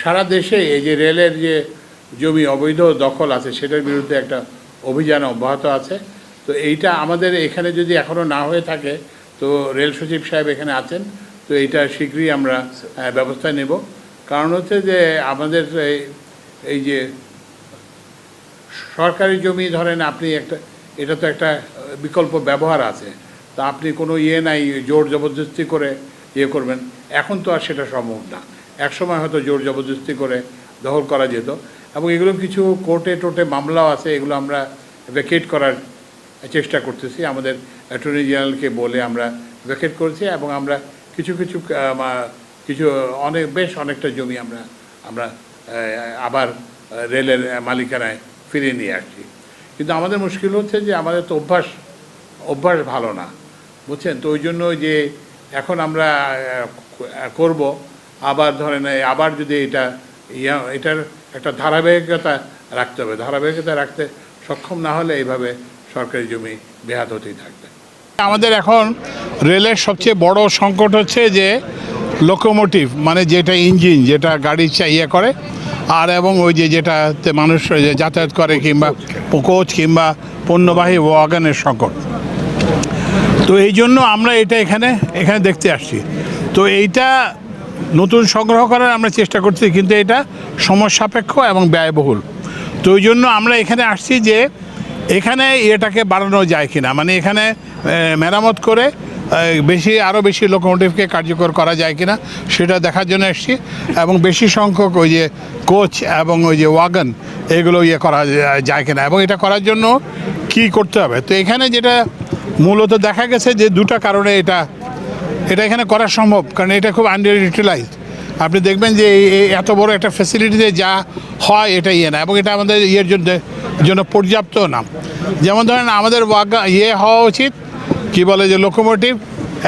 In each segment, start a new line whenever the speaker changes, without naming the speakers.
সারা দেশে এই যে রেলের যে জমি অবৈধ দখল আছে, সেটার বিরুদ্ধে একটা অভিযান অব্যাহত আছে। তো এইটা আমাদের এখানে যদি এখনও না হয়ে থাকে, তো রেল সচিব সাহেব এখানে আছেন, তো এইটা শীঘ্রই আমরা ব্যবস্থা নেব। কারণ হচ্ছে যে আমাদের এই যে সরকারি জমি ধরেন আপনি একটা, এটা তো একটা বিকল্প ব্যবহার আছে। তা আপনি কোনো ইয়ে নাই, জোর জবরদস্তি করে ইয়ে করবেন। এখন তো আর সেটা সম্ভব না। একসময় হয়তো জোর জবরদস্তি করে দখল করা যেত এবং এগুলো কিছু কোর্টে টোর্টে মামলাও আছে, এগুলো আমরা ভ্যাকেট করার চেষ্টা করতেছি। আমাদের অ্যাটর্নি জেনারেলকে বলে আমরা ভ্যাকেট করেছি এবং আমরা কিছু কিছু কিছু অনেক, বেশ অনেকটা জমি আমরা আমরা আবার রেলের মালিকানায় ফিরিয়ে নিয়ে আসছি। কিন্তু আমাদের মুশকিল হচ্ছে যে আমাদের তো অভ্যাস অভ্যাস ভালো না, বুঝছেন? তো ওই জন্য যে এখন আমরা করব আবার ধরেন এই আবার যদি এটা ইয়া, এটার একটা ধারাবাহিকতা রাখতে হবে, ধারাবাহিকতা রাখতে সক্ষম না হলে এইভাবে সরকারি জমি বেহাত হতেই থাকবে। আমাদের এখন রেলের সবচেয়ে বড় সংকট হচ্ছে যে লোকোমোটিভ মানে যেটা ইঞ্জিন যেটা গাড়ি চা- ইয়ে করে, আর এবং ওই যে যেটাতে মানুষ যাতায়াত করে কিংবা কোচ কিংবা পণ্যবাহী ওয়াগানের সংকট। তো এই জন্য আমরা এটা এখানে এখানে দেখতে আসছি। তো এইটা নতুন সংগ্রহ করার আমরা চেষ্টা করছি, কিন্তু এটা সময় সাপেক্ষ এবং ব্যয়বহুল। তো ওই জন্য আমরা এখানে আসছি যে এখানে এটাকে বাড়ানো যায় কিনা। মানে এখানে মেরামত করে বেশি আরও বেশি লোকোমোটিভকে কার্যকর করা যায় কিনা, সেটা দেখার জন্য এসেছি। এবং বেশি সংখ্যক ওই যে কোচ এবং ওই যে ওয়াগন, এগুলো ইয়ে করা যায়- যায় কিনা। এবং এটা করার জন্য কি করতে হবে? তো এখানে যেটা মূলত দেখা গেছে যে দুটা কারণে এটা এটা এখানে করা সম্ভব, কারণ এটা খুব আন্ডার ইউটিলাইজড আপনি দেখবেন যে এত বড় একটা ফ্যাসিলিটিতে যা হয় এটা ইয়ে না, এবং এটা আমাদের ইয়ের জন্য জন্য পর্যাপ্ত না। যেমন ধরেন আমাদের ওয়াগা ইয়ে হওয়া উচিত, কি বলে যে লোকোমোটিভ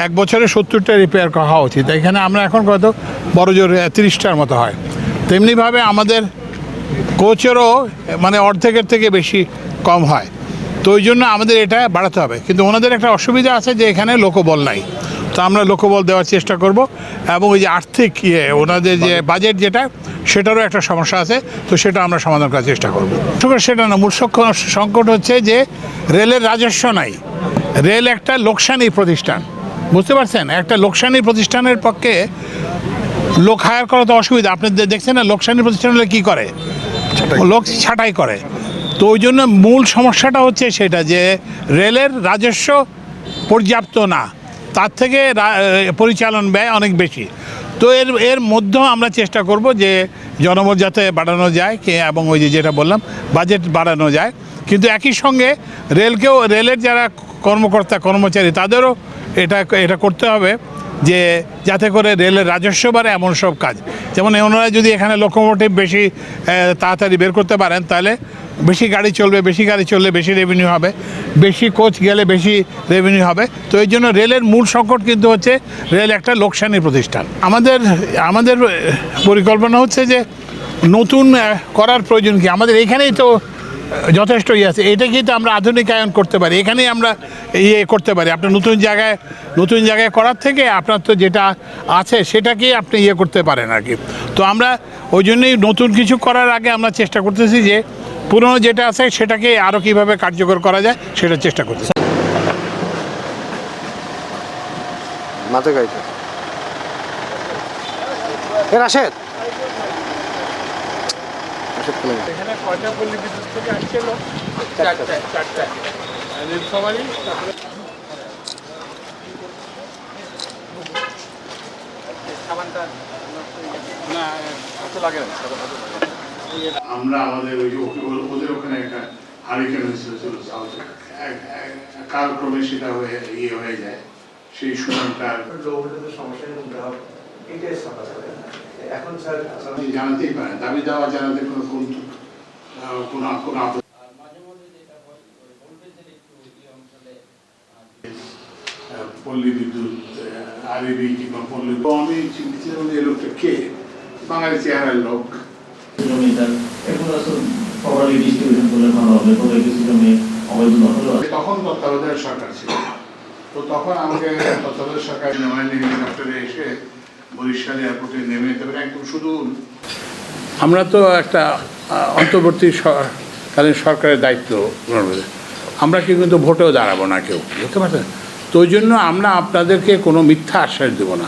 এক বছরে সত্তরটা রিপেয়ার করা হওয়া উচিত। এখানে আমরা এখন কত, বড় জোর তিরিশটার মতো হয়। তেমনিভাবে আমাদের কোচেরও মানে অর্ধেকের থেকে বেশি কম হয়। তো ওই জন্য আমাদের এটা বাড়াতে হবে। কিন্তু ওনাদের একটা অসুবিধা আছে যে এখানে লোকবল নাই। তো আমরা লোকবল দেওয়ার চেষ্টা করব। এবং ওই যে আর্থিক ইয়ে ওনাদের যে বাজেট যেটা সেটারও একটা সমস্যা আছে তো সেটা আমরা সমাধান করার চেষ্টা করব। সেটা না মূল সংকট হচ্ছে যে রেলের রাজস্ব নাই। রেল একটা লোকসানি প্রতিষ্ঠান বুঝতে পারছেন? একটা লোকসানি প্রতিষ্ঠানের পক্ষে লোক হায়ার করা তো অসুবিধা। আপনি দেখছেন না লোকসানি প্রতিষ্ঠান হলে কী করে? লোক ছাঁটাই করে। তো ওই জন্য মূল সমস্যাটা হচ্ছে সেটা যে রেলের রাজস্ব পর্যাপ্ত না। তার থেকে পরিচালন ব্যয় অনেক বেশি। তো এর এর মধ্যেও আমরা চেষ্টা করব যে জনমত যাতে বাড়ানো যায়, কে এবং ওই যে যেটা বললাম, বাজেট বাড়ানো যায়। কিন্তু একই সঙ্গে রেলকেও, রেলের যারা কর্মকর্তা, কর্মচারী, তাদেরও এটা এটা করতে হবে যে যাতে করে রেলের রাজস্ব বাড়ে এমন সব কাজ। যেমন ওনারা যদি এখানে লোকোমোটিভ বেশি তাড়াতাড়ি বের করতে পারেন, তাহলে বেশি গাড়ি চলবে, বেশি গাড়ি চললে বেশি রেভিনিউ হবে, বেশি কোচ গেলে বেশি রেভিনিউ হবে। তো এই জন্য রেলের মূল সংকট কিন্তু হচ্ছে রেল একটা লোকসানি প্রতিষ্ঠান। আমাদের আমাদের পরিকল্পনা হচ্ছে যে নতুন করার প্রয়োজন কি? আমাদের এখানেই তো যথেষ্ট ইয়ে আছে। এটা কিন্তু আমরা আধুনিকায়ন করতে পারি। এখানেই আমরা ইয়ে করতে পারি। আপনার নতুন জায়গায় নতুন জায়গায় করার থেকে আপনার তো যেটা আছে সেটাকেই আপনি ইয়ে করতে পারেন আর কি। তো আমরা ওই জন্যই নতুন কিছু করার আগে আমরা চেষ্টা করতেছি যে পুরনো যেটা আছে সেটাকে আরও কীভাবে কার্যকর করা যায় সেটা চেষ্টা করতেছি
মাঝে গাইতে এ রাশেদ।
নীলফামারী তারপরে না। আমরা আমাদের ওই যে ওদের ওখানে একটা হারিকেন হয়েছিল ছিল সাউথে কালক্রমে সেটা হয়ে ইয়ে হয়ে যায়। সেই সুনামটা
লোকদের সমস্যা নিতে হবে এটাই সমাধান এখন স্যার
জানাতেই পারেন দাবি দেওয়া জানাতে কোনো কোনো কোনো পল্লী বিদ্যুৎ আরবি কিংবা পল্লী আমি চিন্তিত এই লোকটা কে? বাঙালি চেহারার লোক।
জমিটার এগুলো প্রপারলি ডিস্ট্রিবিউশন করলে ভালো হবে তবে কিছু জমি অবৈধ দখলও
তখন তত্ত্বাবধায়ক সরকার ছিল। তো তখন আমাকে তত্ত্বাবধায়ক সরকার নয়নি হেলিকপ্টারে এসে বরিশাল এয়ারপোর্টে নেমে তবে একদম শুধু আমরা তো একটা অন্তর্বর্তী কালীন সরকারের দায়িত্ব। আমরা কি কিন্তু ভোটেও দাঁড়াবো না কেউ বুঝতে পারছেন? তো ওই জন্য আমরা আপনাদেরকে কোনো মিথ্যা আশ্বাস দেবো না।